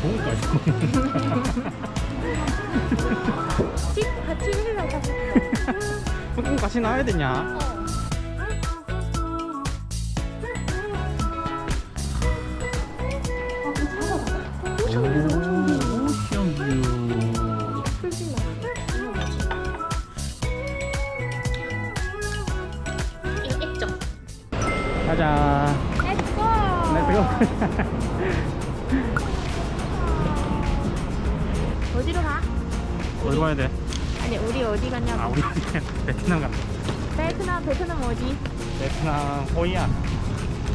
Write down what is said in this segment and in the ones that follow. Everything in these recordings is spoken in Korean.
좋을까? 같이 같이 해가지고. 꼭 같이 나와야 되냐? 이거? 이거. 가자. 렛츠고. 렛츠고. 어디 가야 돼? 아니 우리 어디 갔냐고. 아, 우리 베트남 간다. 베트남 베트남 어디? 베트남 호이안.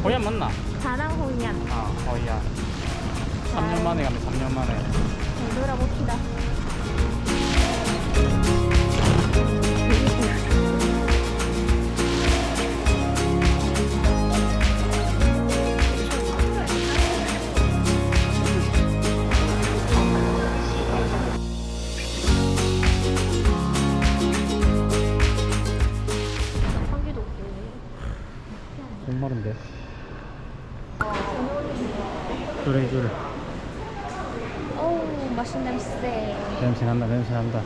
호이안 맞나? 다낭 호이안. 아, 호이안. 3년 만에 가네, 3년 만에. 잘 놀아봅시다. 목마른데. 그래, 그래. 어우 맛있는 냄새. 냄새 난다, 냄새 난다.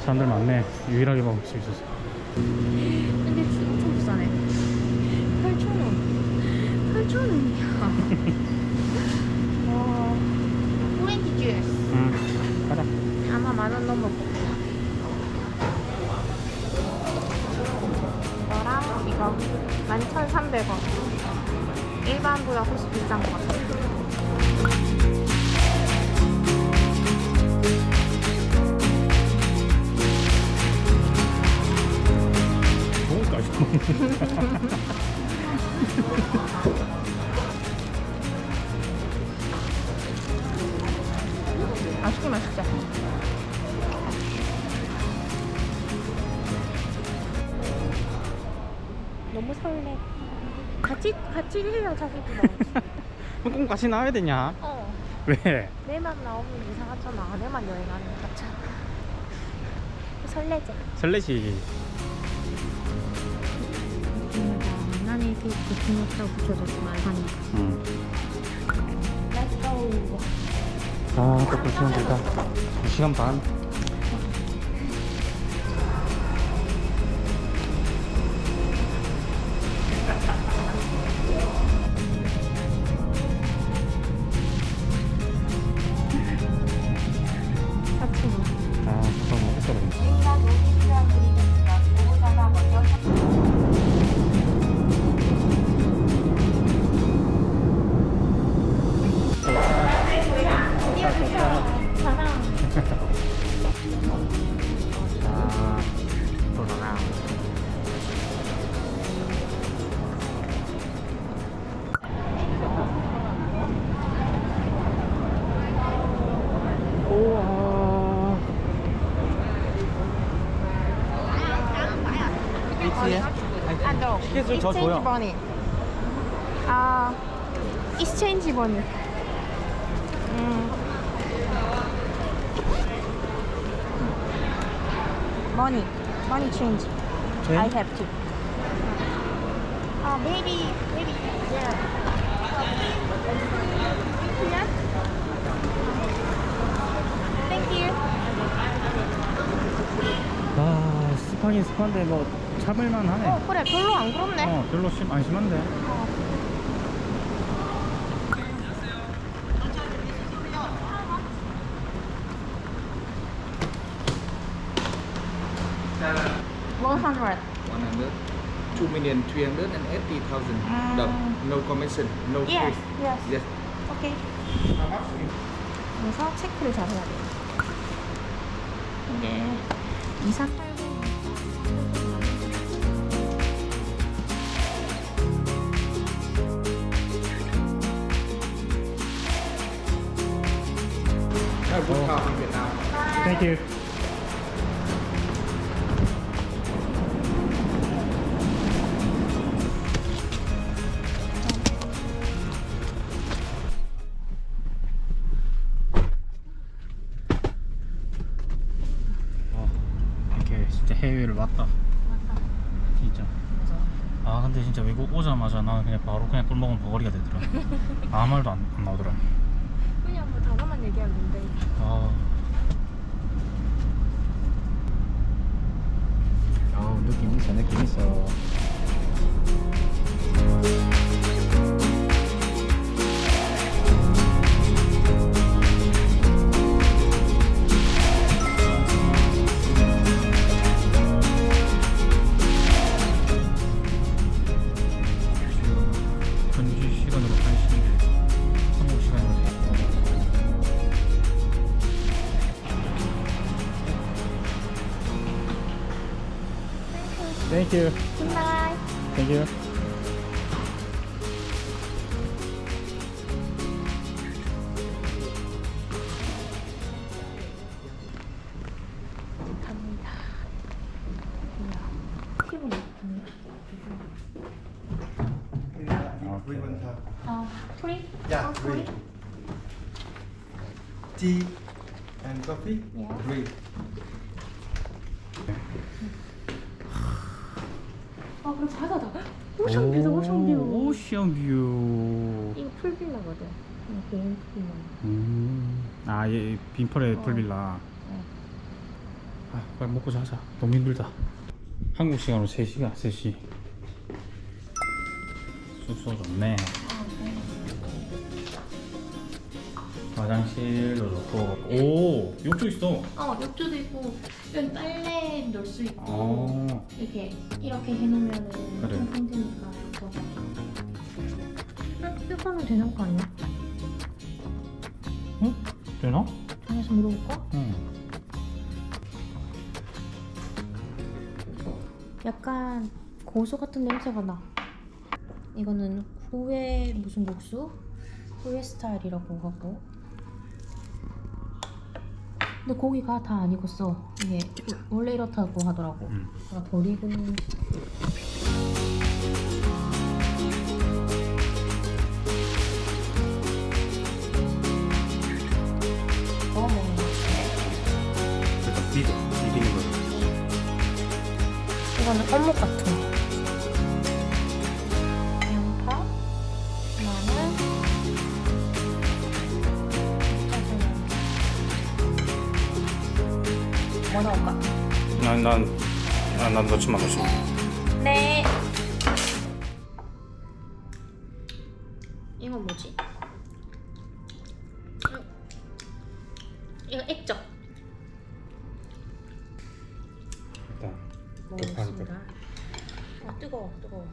사람들 많네. 유일하게 먹을 수 있어서. 근데 엄청 비싸네. 8,000원. 8,000원이야. 와. 20 GS. 응. 가자. 아마 만원 넘을 거 11,300원. 일반보다 훨씬 비싼 것 같아. 좋을까? 맛있긴 맛있다. 너무 설레. 같이 같이 해요 자기도. 꼭 같이 나와야 되냐? 어. 왜? 내만 나오면 이상하잖아. 내만 여행하는 것 같잖아. 설레지. 설레지. 나는 이렇게 중력자고 붙여줬지 말하니까. 응. Go. 아, 또또 시간 길다. 2시간 반. 아, 너. 티켓을 저 줘요. 버니. 아, 익스체인지 버니. 음. Money, money change. 네? I have to. Uh, maybe, maybe, yeah. Yeah. Thank you. 아, 습하긴 습한데 뭐 참을만 하네. 어, 그래, 별로 안 그렇네. 어, 별로 심, 안 심한데. One hundred. 100 2 million 380,000 Mm. dong. No commission, no Yes, fee. yes. Yes. 오케이. 그래서 체크를 잘 해야 돼요. 이게 2480 From Vietnam. Thank you. 와, 이렇게 진짜 해외를 왔다. 진짜. 아 근데 진짜 외국 오자마자 나 그냥 바로 그냥 꿀 먹으면 버거리가 되더라. 아무 말도 안, 안 나오더라. 그냥 뭐 단어만 얘기하면 된대. 아. 아, 느낌 있어, 느낌 있어. you. Bye. Thank you. Yeah, 아, 그럼 바다다. 오션 뷰다, 오션 뷰. 오션 뷰. 이거 풀빌라거든. 이거 개인 풀빌라. 음. 아, 얘 빈펄의 어. 풀빌라. 네. 아, 빨리 먹고 자자. 너무 힘들다. 한국 시간으로 3시간, 3시. 숙소 좋네. 화장실도 좋고. 오, 욕조 있어. 어, 욕조도 있고, 여기 빨래 넣을 수 있고, 어. 이렇게, 이렇게 해놓으면은 그래. 통통 되니까 좋고. 응? 이거는 되는 거 아니야? 응? 되나? 안에서 물어볼까? 응. 약간 고수 같은 냄새가 나. 이거는 후회 무슨 국수? 후회 스타일이라고 하고. 근데 고기가 다 안 익었어. 이게 원래 이렇다고 하더라고. 음. 덜 익은. 뭐 먹는 거? 일단 비벼. 비비는 거. 이거는 어묵 같은 거. 난, 난, 난, 난 넣지 마, 넣지 마. 네. 이건 뭐지? 음. 이거 액젓. 일단. 먹겠습니다. 아 뜨거워, 뜨거워.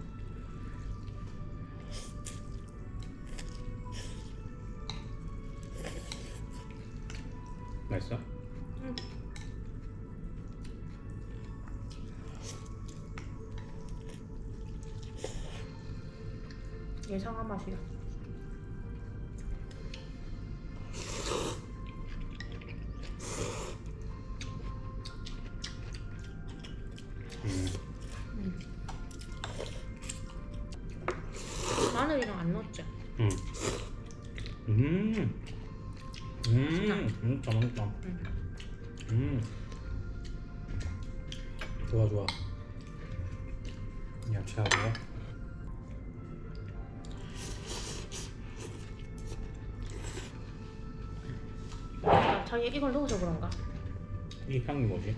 맛있어? 예상한 맛이야. 음. 마늘이랑 안 넣었지? 응. 음. 음. 음. 좋아, 좋아. 야채하고. 아, 자기 이걸 넣어서 그런가? 이 향이 뭐지?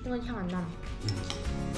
이건 향 안 나. 음.